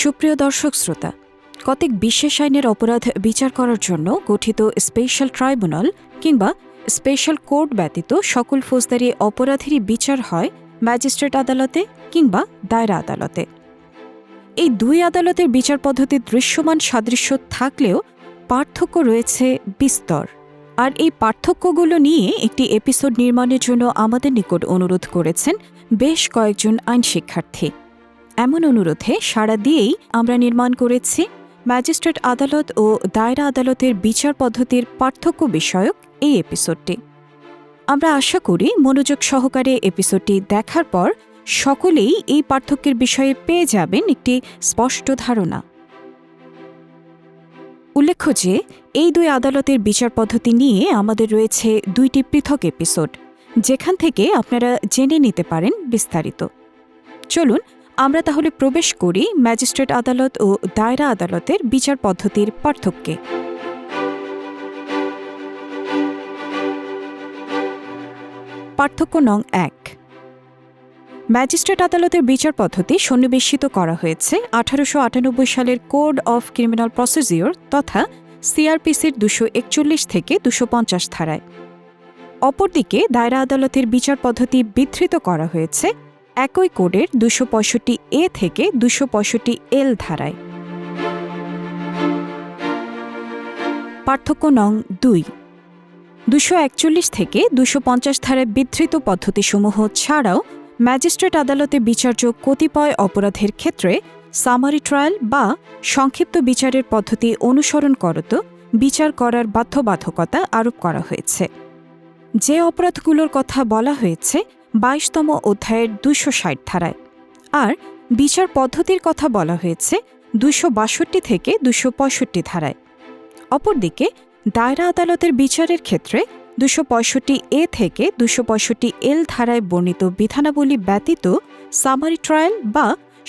সুপ্রিয় দর্শক শ্রোতা, কতক বিশেষ আইনের অপরাধ বিচার করার জন্য গঠিত স্পেশাল ট্রাইব্যুনাল কিংবা স্পেশাল কোর্ট ব্যতীত সকল ফৌজদারি অপরাধেরই বিচার হয় ম্যাজিস্ট্রেট আদালতে কিংবা দায়রা আদালতে। এই দুই আদালতের বিচার পদ্ধতির দৃশ্যমান সাদৃশ্য থাকলেও পার্থক্য রয়েছে বিস্তর। আর এই পার্থক্যগুলো নিয়ে একটি এপিসোড নির্মাণের জন্য আমাদের নিকট অনুরোধ করেছেন বেশ কয়েকজন আইন শিক্ষার্থী এমন অনুরোধে সাড়া দিয়েই আমরা নির্মাণ করেছি ম্যাজিস্ট্রেট আদালত ও দায়রা আদালতের বিচার পদ্ধতির পার্থক্য বিষয়ক এই এপিসোডটি। আমরা আশা করি মনোযোগ সহকারে এপিসোডটি দেখার পর সকলেই এই পার্থক্যের বিষয়ে পেয়ে যাবেন একটি স্পষ্ট ধারণা। উল্লেখ্য যে, এই দুই আদালতের বিচার পদ্ধতি নিয়ে আমাদের রয়েছে দুইটি পৃথক এপিসোড, যেখান থেকে আপনারা জেনে নিতে পারেন বিস্তারিত। চলুন আমরা তাহলে প্রবেশ করি ম্যাজিস্ট্রেট আদালত ও দায়রা আদালতের বিচার পদ্ধতির পার্থক্যে। পার্থক্য নং এক। ম্যাজিস্ট্রেট আদালতের বিচার পদ্ধতি সন্নিবেশিত করা হয়েছে আঠারোশো আটানব্বই সালের কোড অফ ক্রিমিনাল প্রসিজিওর তথা সিআরপিসির দুশো একচল্লিশ থেকে দুশো পঞ্চাশ ধারায়। অপরদিকে দায়রা আদালতের বিচার পদ্ধতি বিধৃত করা হয়েছে একই কোডের দুশো এ থেকে দুশো এল ধারায়। পার্থক্য নং দুই। দুশো একচল্লিশ থেকে দুশো পঞ্চাশ ধারায় বিধৃত পদ্ধতিসমূহ ছাড়াও ম্যাজিস্ট্রেট আদালতে বিচার্য কতিপয় অপরাধের ক্ষেত্রে সামারি ট্রায়াল বা সংক্ষিপ্ত বিচারের পদ্ধতি অনুসরণ করত, বিচার করার বাধ্যবাধকতা আরোপ করা হয়েছে। যে অপরাধগুলোর কথা বলা হয়েছে বাইশতম অধ্যায়ের দুশো ষাট ধারায়। আর বিচার পদ্ধতির কথা বলা হয়েছে দুশো বাষট্টি থেকে দুশো পঁয়ষট্টি ধারায়। অপরদিকে দায়রা আদালতের বিচারের ক্ষেত্রে দুশো পঁয়ষট্টি এ থেকে দুশো পঁয়ষট্টি এল ধারায় বর্ণিত বিধানাবলী ব্যতীত সামারি ট্রায়াল বা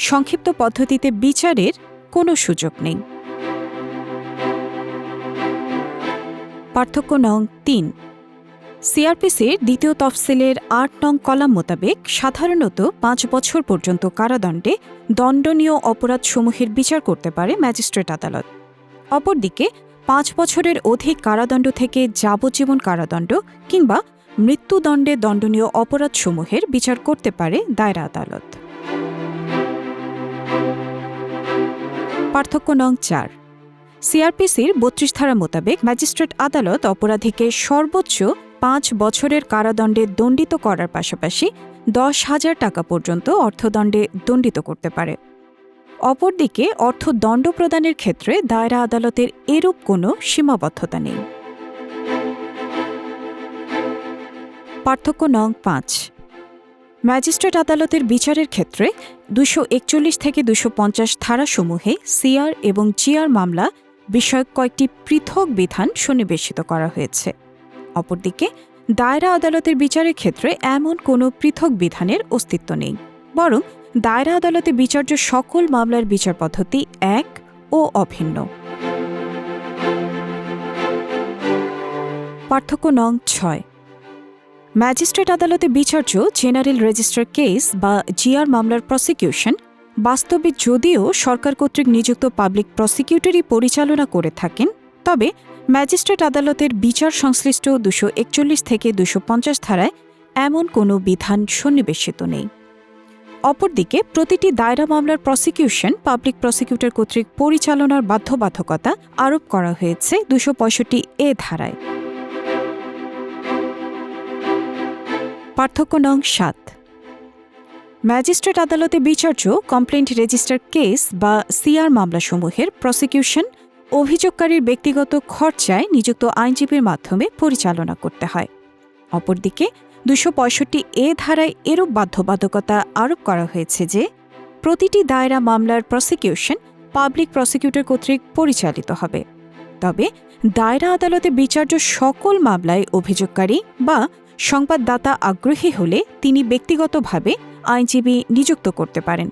সংক্ষিপ্ত পদ্ধতিতে বিচারের কোনো সুযোগ নেই। পার্থক্য নং তিন সিআরপিসির দ্বিতীয় তফসিলের আট নং কলাম মোতাবেক সাধারণত পাঁচ বছর পর্যন্ত কারাদণ্ডে দণ্ডনীয় অপরাধসমূহের বিচার করতে পারে ম্যাজিস্ট্রেট আদালত। অপরদিকে, পাঁচ বছরের অধিক কারাদণ্ড থেকে যাবজ্জীবন কারাদণ্ড কিংবা মৃত্যুদণ্ডে দণ্ডনীয় অপরাধসমূহের বিচার করতে পারে দায়রা আদালত। পার্থক্য নং চার। সিআরপিসির বত্রিশ ধারা মোতাবেক ম্যাজিস্ট্রেট আদালত অপরাধীকে সর্বোচ্চ পাঁচ বছরের কারাদণ্ডে দণ্ডিত করার পাশাপাশি দশ হাজার টাকা পর্যন্ত অর্থদণ্ডে দণ্ডিত করতে পারে। অপরদিকে অর্থদণ্ড প্রদানের ক্ষেত্রে দায়রা আদালতের এরূপ কোনো সীমাবদ্ধতা নেই। পার্থক্য নং পাঁচ। ম্যাজিস্ট্রেট আদালতের বিচারের ক্ষেত্রে দুশো একচল্লিশ থেকে দুশো পঞ্চাশ ধারাসমূহে সিআর এবং জিআর মামলা বিষয়ক কয়েকটি পৃথক বিধান সন্নিবেশিত করা হয়েছে। অপরদিকে, দায়রা আদালতের বিচারের ক্ষেত্রে এমন কোনো পৃথক বিধানের অস্তিত্ব নেই। বরং, দায়রা আদালতে বিচার্য সকল মামলার বিচার পদ্ধতি এক ও অভিন্ন। পার্থক্য নং ছয়। ম্যাজিস্ট্রেট আদালতে বিচার্য জেনারেল রেজিস্টার কেস বা জিআর মামলার প্রসিকিউশন বাস্তবে যদিও সরকার কর্তৃক নিযুক্ত পাবলিক প্রসিকিউটরই পরিচালনা করে থাকেন, তবে ম্যাজিস্ট্রেট আদালতের বিচার সংশ্লিষ্ট দুশো একচল্লিশ থেকে দুশো পঞ্চাশ ধারায় এমন কোনো বিধান সন্নিবেশিত নেই। অপরদিকে প্রতিটি দায়রা মামলার প্রসিকিউশন পাবলিক প্রসিকিউটর কর্তৃক পরিচালনার বাধ্যবাধকতা আরোপ করা হয়েছে দুশো পঁয়ষট্টি এ ধারায়। পার্থক্য নং সাত। ম্যাজিস্ট্রেট আদালতে বিচার্য কমপ্লেন্ট রেজিস্টার কেস বা সিআর মামলাসমূহের প্রসিকিউশন অভিযোগকারীর ব্যক্তিগত খরচায় নিযুক্ত আইনজীবীর মাধ্যমে পরিচালনা করতে হয়। অপরদিকে, দুশো পঁয়ষট্টি এ ধারায় এরূপ বাধ্যবাধকতা আরোপ করা হয়েছে যে, প্রতিটি দায়রা মামলার প্রসিকিউশন পাবলিক প্রসিকিউটর কর্তৃক পরিচালিত হবে। তবে, দায়রা আদালতে বিচার্য সকল মামলায় অভিযোগকারী বা সংবাদদাতা আগ্রহী হলে তিনি ব্যক্তিগতভাবে আইনজীবী নিযুক্ত করতে পারেন।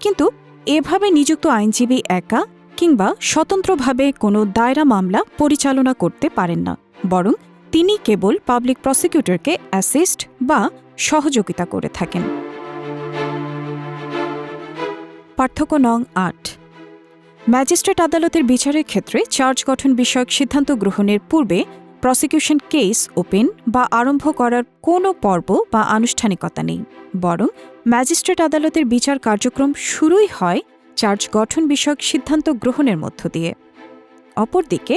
কিন্তু, এভাবে নিযুক্ত আইনজীবী একা কিংবা স্বতন্ত্রভাবে কোনো দায়রা মামলা পরিচালনা করতে পারেন না, বরং তিনি কেবল পাবলিক প্রসিকিউটরকে অ্যাসিস্ট বা সহযোগিতা করে থাকেন। পার্থক্য নং আট। ম্যাজিস্ট্রেট আদালতের বিচারের ক্ষেত্রে চার্জ গঠন বিষয়ক সিদ্ধান্ত গ্রহণের পূর্বে প্রসিকিউশন কেস ওপেন বা আরম্ভ করার কোনো পর্ব বা আনুষ্ঠানিকতা নেই, বরং ম্যাজিস্ট্রেট আদালতের বিচার কার্যক্রম শুরুই হয় চার্জ গঠন বিষয়ক সিদ্ধান্ত গ্রহণের মধ্য দিয়ে। অপরদিকে,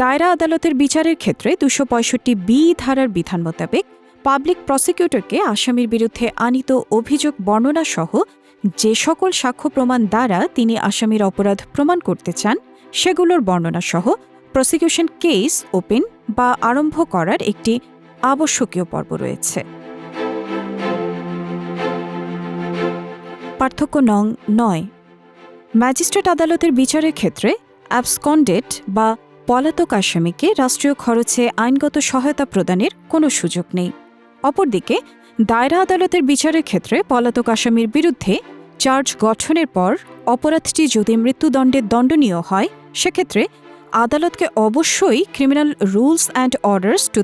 দায়রা আদালতের বিচারের ক্ষেত্রে দুশো পঁয়ষট্টি বি ধারার বিধান মোতাবেক পাবলিক প্রসিকিউটরকে আসামির বিরুদ্ধে আনিত অভিযোগ বর্ণনা সহ যে সকল সাক্ষ্য প্রমাণ দ্বারা তিনি আসামির অপরাধ প্রমাণ করতে চান, সেগুলোর বর্ণনা সহ প্রসিকিউশন কেস ওপেন বা আরম্ভ করার একটি আবশ্যকীয় পর্ব রয়েছে। পার্থক্য নং নয় ম্যাজিস্ট্রেট আদালতের বিচারের ক্ষেত্রে অ্যাবসকন্ডেড বা পলাতক আসামিকে রাষ্ট্রীয় খরচে আইনগত সহায়তা প্রদানের কোনো সুযোগ নেই। অপরদিকে, দায়রা আদালতের বিচারের ক্ষেত্রে পলাতক আসামির বিরুদ্ধে চার্জ গঠনের পর অপরাধটি যদি মৃত্যুদণ্ডে দণ্ডনীয় হয়, সেক্ষেত্রে আদালতকে অবশ্যই criminal rules and orders two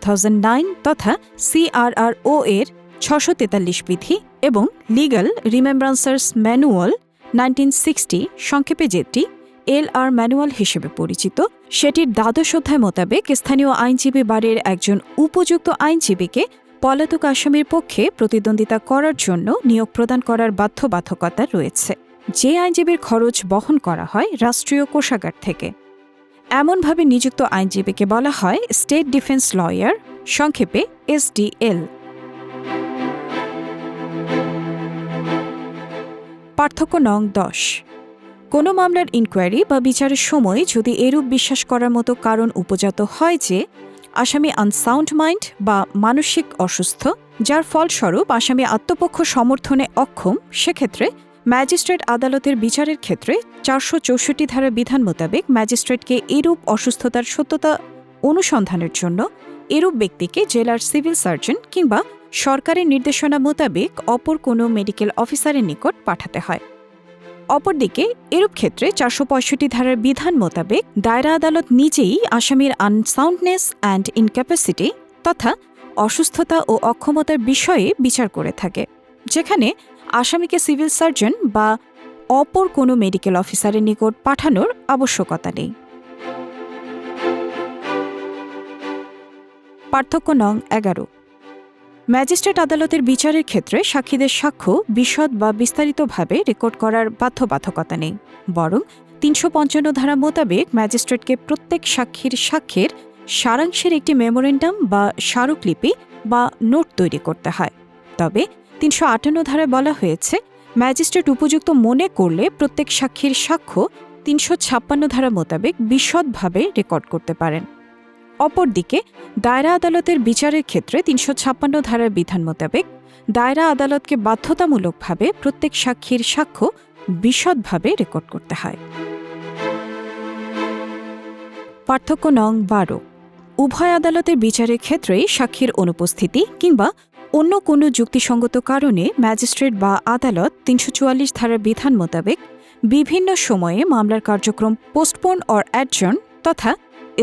তথা সিআরআরও এর ছশো তেতাল্লিশ বিধি এবং legal remembrancers manual nineteen sixty সংক্ষেপে যেটি এল আর ম্যানুয়াল হিসেবে পরিচিত, সেটির দ্বাদশ অধ্যায় মোতাবেক স্থানীয় আইনজীবী বাড়ির একজন উপযুক্ত আইনজীবীকে পলাতক আসামির পক্ষে প্রতিদ্বন্দ্বিতা করার জন্য নিয়োগ প্রদান করার বাধ্যবাধকতা রয়েছে। যে আইনজীবীর খরচ বহন করা হয় রাষ্ট্রীয় কোষাগার থেকে। এমনভাবে নিযুক্ত আইনজীবীকে বলা হয় স্টেট ডিফেন্স লয়ার, সংক্ষেপে এসডিএল পার্থক্য নং দশ। কোনো মামলার ইনকোয়ারি বা বিচারের সময় যদি এরূপ বিশ্বাস করার মতো কারণ উপজাত হয় যে, আসামি আনসাউন্ড মাইন্ড বা মানসিক অসুস্থ, যার ফলস্বরূপ আসামি আত্মপক্ষ সমর্থনে অক্ষম, সেক্ষেত্রে ম্যাজিস্ট্রেট আদালতের বিচারের ক্ষেত্রে চারশো চৌষট্টি ধারা বিধান মোতাবেক ম্যাজিস্ট্রেটকে এরূপ অসুস্থতার সত্যতা অনুসন্ধানের জন্য এরূপ ব্যক্তিকে জেলার সিভিল সার্জন কিংবা সরকারের নির্দেশনা মোতাবেক অপর কোনো মেডিকেল অফিসারের নিকট পাঠাতে হয়। অপরদিকে, এরূপ ক্ষেত্রে চারশো পঁয়ষট্টি ধারার বিধান মোতাবেক দায়রা আদালত নিজেই আসামির আনসাউন্ডনেস অ্যান্ড ইনক্যাপাসিটি তথা অসুস্থতা ও অক্ষমতার বিষয়ে বিচার করে থাকে, যেখানে আসামিকে সিভিল সার্জন বা অপর কোনো মেডিকেল অফিসারের নিকট পাঠানোর আবশ্যকতা নেই। পার্থক্য নং এগারো ম্যাজিস্ট্রেট আদালতের বিচারের ক্ষেত্রে সাক্ষীদের সাক্ষ্য বিশদ বা বিস্তারিতভাবে রেকর্ড করার বাধ্যবাধকতা নেই। বরং তিনশো পঞ্চান্ন ধারা মোতাবেক ম্যাজিস্ট্রেটকে প্রত্যেক সাক্ষীর সাক্ষ্যের সারাংশের একটি মেমোরেন্ডাম বা স্মারকলিপি বা নোট তৈরি করতে হয়। তবে তিনশো আটান্ন ধারায় বলা হয়েছে, ম্যাজিস্ট্রেট উপযুক্ত মনে করলে প্রত্যেক সাক্ষীর সাক্ষ্য তিনশো ছাপ্পান্ন ধারা মোতাবেক বিশদভাবে রেকর্ড করতে পারেন। অপরদিকে, দায়রা আদালতের বিচারের ক্ষেত্রে তিনশো ছাপ্পান্ন ধারার বিধান মোতাবেক দায়রা আদালতকে বাধ্যতামূলকভাবে প্রত্যেক সাক্ষীর সাক্ষ্য বিশদভাবে রেকর্ড করতে হয়। পার্থক্য নং বারো। উভয় আদালতের বিচারের ক্ষেত্রেই সাক্ষীর অনুপস্থিতি কিংবা অন্য কোনো যুক্তিসঙ্গত কারণে ম্যাজিস্ট্রেট বা আদালত তিনশো চুয়াল্লিশ ধারার বিধান মোতাবেক বিভিন্ন সময়ে মামলার কার্যক্রম পোস্টপোন অর অ্যাডজন তথা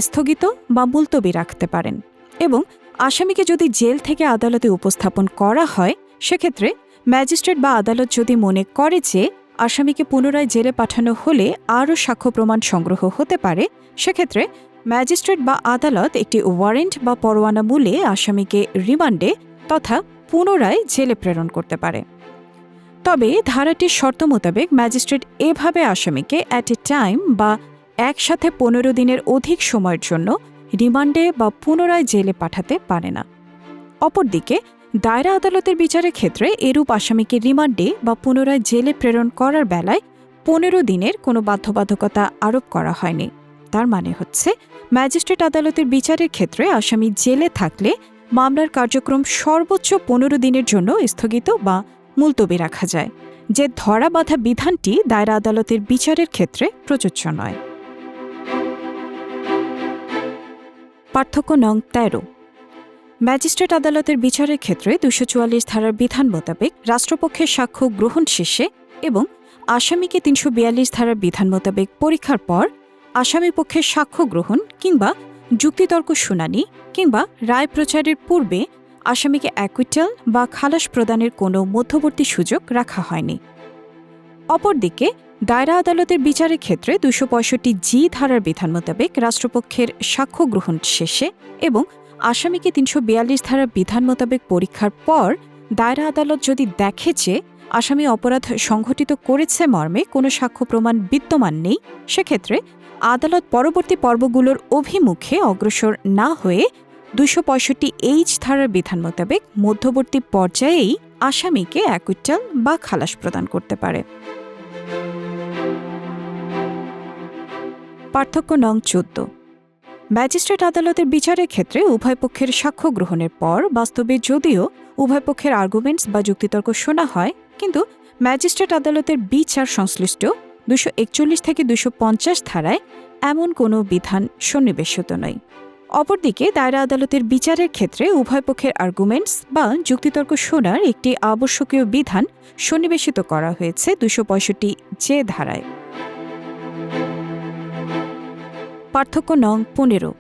স্থগিত বা মুলতবি রাখতে পারেন এবং আসামিকে যদি জেল থেকে আদালতে উপস্থাপন করা হয়, সেক্ষেত্রে ম্যাজিস্ট্রেট বা আদালত যদি মনে করে যে আসামিকে পুনরায় জেলে পাঠানো হলে আরও সাক্ষ্য প্রমাণ সংগ্রহ হতে পারে, সেক্ষেত্রে ম্যাজিস্ট্রেট বা আদালত একটি ওয়ারেন্ট বা পরোয়ানা মূলে আসামিকে রিমান্ডে তথা পুনরায় জেলে প্রেরণ করতে পারে। তবে ধারাটির শর্ত মোতাবেক ম্যাজিস্ট্রেট এভাবে আসামিকে অ্যাট এ টাইম বা একসাথে পনেরো দিনের অধিক সময়ের জন্য রিমান্ডে বা পুনরায় জেলে পাঠাতে পারে না। অপরদিকে, দায়রা আদালতের বিচারের ক্ষেত্রে এরূপ আসামিকে রিমান্ডে বা পুনরায় জেলে প্রেরণ করার বেলায় পনেরো দিনের কোনো বাধ্যবাধকতা আরোপ করা হয়নি। তার মানে হচ্ছে, ম্যাজিস্ট্রেট আদালতের বিচারের ক্ষেত্রে আসামি জেলে থাকলে মামলার কার্যক্রম সর্বোচ্চ পনেরো দিনের জন্য স্থগিত বা মুলতবি রাখা যায়, যে ধরা বাঁধা বিধানটি দায়রা আদালতের বিচারের ক্ষেত্রে প্রযোজ্য নয়। পার্থক্য নং তেরো। ম্যাজিস্ট্রেট আদালতের বিচারের ক্ষেত্রে দুশো চুয়াল্লিশ ধারার বিধান মোতাবেক রাষ্ট্রপক্ষের সাক্ষ্য গ্রহণ শেষে এবং আসামিকে তিনশো বিয়াল্লিশ ধারার বিধান মোতাবেক পরীক্ষার পর আসামি পক্ষের সাক্ষ্য গ্রহণ কিংবা যুক্তিতর্ক শুনানি কিংবা রায় প্রচারের পূর্বে আসামিকে অ্যাকুইটাল বা খালাস প্রদানের কোনো মধ্যবর্তী সুযোগ রাখা হয়নি। অপরদিকে দায়রা আদালতের বিচারের ক্ষেত্রে দুশো পঁয়ষট্টি জি ধারার বিধান মোতাবেক রাষ্ট্রপক্ষের সাক্ষ্য গ্রহণ শেষে এবং আসামিকে তিনশো বিয়াল্লিশ ধারার বিধান মোতাবেক পরীক্ষার পর দায়রা আদালত যদি দেখে যে আসামি অপরাধ সংঘটিত করেছে মর্মে কোনো সাক্ষ্য প্রমাণ বিদ্যমান নেই, সেক্ষেত্রে আদালত পরবর্তী পর্বগুলোর অভিমুখে অগ্রসর না হয়ে দুশো পঁয়ষট্টি এইচ ধারার বিধান মোতাবেক মধ্যবর্তী পর্যায়েই আসামিকে অ্যাকুইটাল বা খালাস প্রদান করতে পারে। পার্থক্য নং চোদ্দ। ম্যাজিস্ট্রেট আদালতের বিচারের ক্ষেত্রে উভয় পক্ষের সাক্ষ্য গ্রহণের পর বাস্তবে যদিও উভয় পক্ষের আর্গুমেন্টস বা যুক্তিতর্ক শোনা হয়, কিন্তু ম্যাজিস্ট্রেট আদালতের বিচার সংশ্লিষ্ট দুশো একচল্লিশ থেকে দুশো পঞ্চাশ ধারায় এমন কোনো বিধান সন্নিবেশিত নয়। অপরদিকে দায়রা আদালতের বিচারের ক্ষেত্রে উভয় পক্ষের আর্গুমেন্টস বা যুক্তিতর্ক শোনার একটি আবশ্যকীয় বিধান সন্নিবেশিত করা হয়েছে দুশো পঁয়ষট্টি যে ধারায়। পার্থক্য নং পনেরো।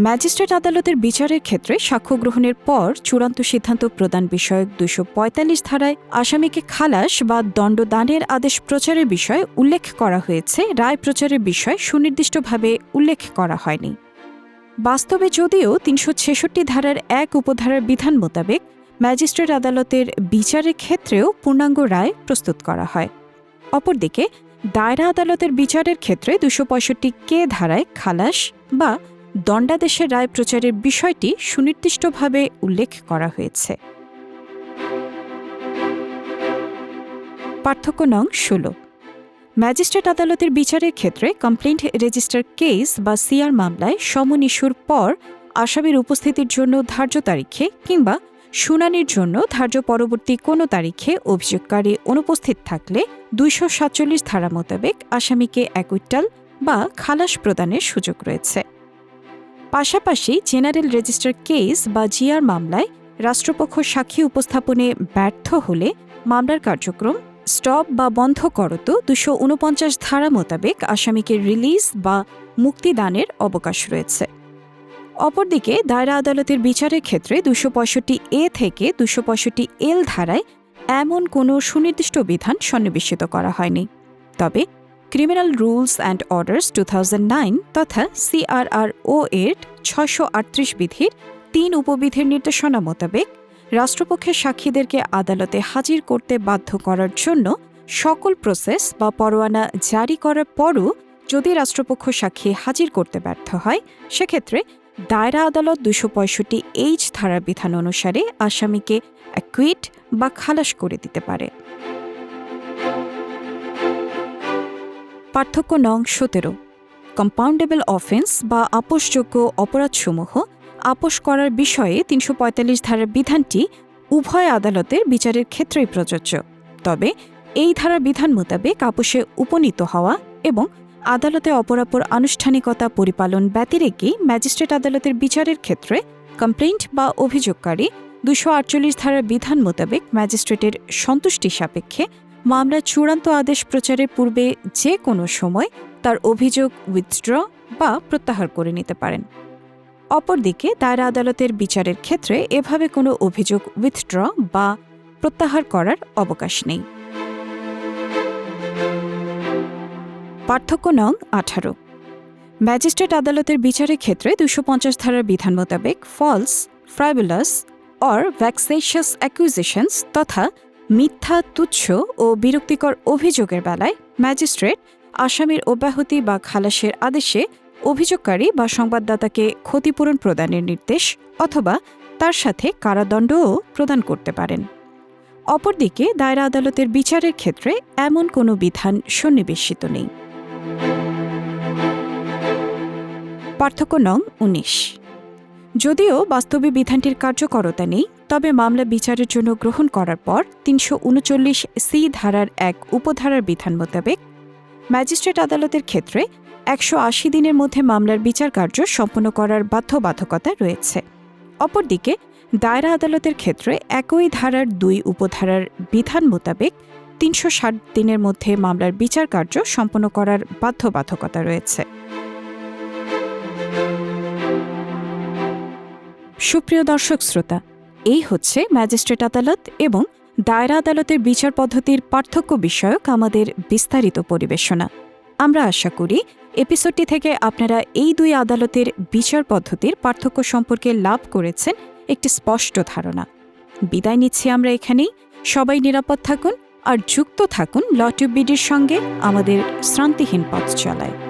ম্যাজিস্ট্রেট আদালতের বিচারের ক্ষেত্রে সাক্ষ্য গ্রহণের পর চূড়ান্ত সিদ্ধান্ত প্রদান বিষয়ক দুশো ধারায় আসামিকে খালাস বা দণ্ডদানের আদেশ প্রচারের বিষয়ে উল্লেখ করা হয়েছে। রায় প্রচারের বিষয় সুনির্দিষ্টভাবে উল্লেখ করা হয়নি। বাস্তবে যদিও তিনশো ছেষট্টি ধারার এক উপধারার বিধান মোতাবেক ম্যাজিস্ট্রেট আদালতের বিচারের ক্ষেত্রেও পূর্ণাঙ্গ রায় প্রস্তুত করা হয়। অপরদিকে দায়রা আদালতের বিচারের ক্ষেত্রে দুশো পঁয়ষট্টি কে ধারায় খালাস বা দণ্ডাদেশের রায় প্রচারের বিষয়টি সুনির্দিষ্টভাবে উল্লেখ করা হয়েছে। পার্থক্য নং ষোলো। ম্যাজিস্ট্রেট আদালতের বিচারের ক্ষেত্রে কমপ্লেন্ট রেজিস্টার কেস বা সিআর মামলায় সমন ইস্যুর পর আসামির উপস্থিতির জন্য ধার্য তারিখে কিংবা শুনানির জন্য ধার্য পরবর্তী কোনো তারিখে অভিযোগকারী অনুপস্থিত থাকলে দুইশো সাতচল্লিশ ধারা মোতাবেক আসামিকে অ্যাকুইটাল বা খালাস প্রদানের সুযোগ রয়েছে। পাশাপাশি জেনারেল রেজিস্টার কেস বা জিআর মামলায় রাষ্ট্রপক্ষ সাক্ষী উপস্থাপনে ব্যর্থ হলে মামলার কার্যক্রম স্টপ বা বন্ধ করত দুশো ধারা মোতাবেক আসামিকে রিলিজ বা মুক্তিদানের অবকাশ রয়েছে। অপরদিকে দায়রা আদালতের বিচারের ক্ষেত্রে দুশো এ থেকে দুশো এল ধারায় এমন কোনো সুনির্দিষ্ট বিধান সন্নিবেশিত করা হয়নি। তবে criminal rules and orders two তথা সিআরআর ও এর ছশো বিধির তিন উপবিধির নির্দেশনা মোতাবেক রাষ্ট্রপক্ষের সাক্ষীদেরকে আদালতে হাজির করতে বাধ্য করার জন্য সকল প্রসেস বা পরোয়ানা জারি করার পরও যদি রাষ্ট্রপক্ষ সাক্ষী হাজির করতে ব্যর্থ হয়, সেক্ষেত্রে দায়রা আদালত দুশো পঁয়ষট্টি এইচ ধারার বিধান অনুসারে আসামিকে অ্যাকুইট বা খালাস করে দিতে পারে। পার্থক্য নং সতেরো। কম্পাউন্ডেবল অফেন্স বা আপোষযোগ্য অপরাধসমূহ আপোষ করার বিষয়ে তিনশো পঁয়তাল্লিশ ধারার বিধানটি উভয় আদালতের বিচারের ক্ষেত্রেই প্রযোজ্য। তবে এই ধারার বিধান মোতাবেক আপোষে উপনীত হওয়া এবং আদালতে অপরাপর আনুষ্ঠানিকতা পরিপালন ব্যতিরেকেই ম্যাজিস্ট্রেট আদালতের বিচারের ক্ষেত্রে কমপ্লেন্ট বা অভিযোগকারী দুশো আটচল্লিশ ধারার বিধান মোতাবেক ম্যাজিস্ট্রেটের সন্তুষ্টি সাপেক্ষে মামলার চূড়ান্ত আদেশ প্রচারের পূর্বে যে কোনো সময় তার অভিযোগ উইথড্র বা প্রত্যাহার করে নিতে পারেন। অপরদিকে দায়রা আদালতের বিচারের ক্ষেত্রে এভাবে কোনো অভিযোগ উইথড্র বা প্রত্যাহার করার অবকাশ নেই। পার্থক্য নং আঠারো। ম্যাজিস্ট্রেট আদালতের বিচারের ক্ষেত্রে দুশো পঞ্চাশ ধারার বিধান মোতাবেক ফলস ফ্রাইবুলাস অর ভ্যাক্সেশিয়াস অ্যাকুইজিশনস তথা মিথ্যা, তুচ্ছ ও বিরক্তিকর অভিযোগের বেলায় ম্যাজিস্ট্রেট আসামির অব্যাহতি বা খালাসের আদেশে অভিযোগকারী বা সংবাদদাতাকে ক্ষতিপূরণ প্রদানের নির্দেশ অথবা তার সাথে কারাদণ্ডও প্রদান করতে পারেন। অপরদিকে দায়রা আদালতের বিচারের ক্ষেত্রে এমন কোনো বিধান সন্নিবেশিত নেই। পার্থক্য নং উনিশ। যদিও বাস্তবে বিধানটির কার্যকরতা নেই, তবে মামলা বিচারের জন্য গ্রহণ করার পর তিনশো উনচল্লিশ সি ধারার এক উপধারার বিধান মোতাবেক ম্যাজিস্ট্রেট আদালতের ক্ষেত্রে একশো আশি দিনের মধ্যে মামলার বিচার কার্য সম্পন্ন করার বাধ্যবাধকতা রয়েছে। অপরদিকে দায়রা আদালতের ক্ষেত্রে একই ধারার দুই উপধারার বিধান মোতাবেক তিনশো ষাট দিনের মধ্যে মামলার বিচার কার্য সম্পন্ন করার বাধ্যবাধকতা রয়েছে। সুপ্রিয় দর্শক শ্রোতা, এই হচ্ছে ম্যাজিস্ট্রেট আদালত এবং দায়রা আদালতের বিচার পদ্ধতির পার্থক্য বিষয়ক আমাদের বিস্তারিত পরিবেশনা। আমরা আশা করি, এপিসোডটি থেকে আপনারা এই দুই আদালতের বিচার পদ্ধতির পার্থক্য সম্পর্কে লাভ করেছেন একটি স্পষ্ট ধারণা। বিদায় নিচ্ছি আমরা এখানেই। সবাই নিরাপদ থাকুন। আর যুক্ত থাকুন লটিউব বিডির সঙ্গে আমাদের শ্রান্তিহীন পথ চলায়।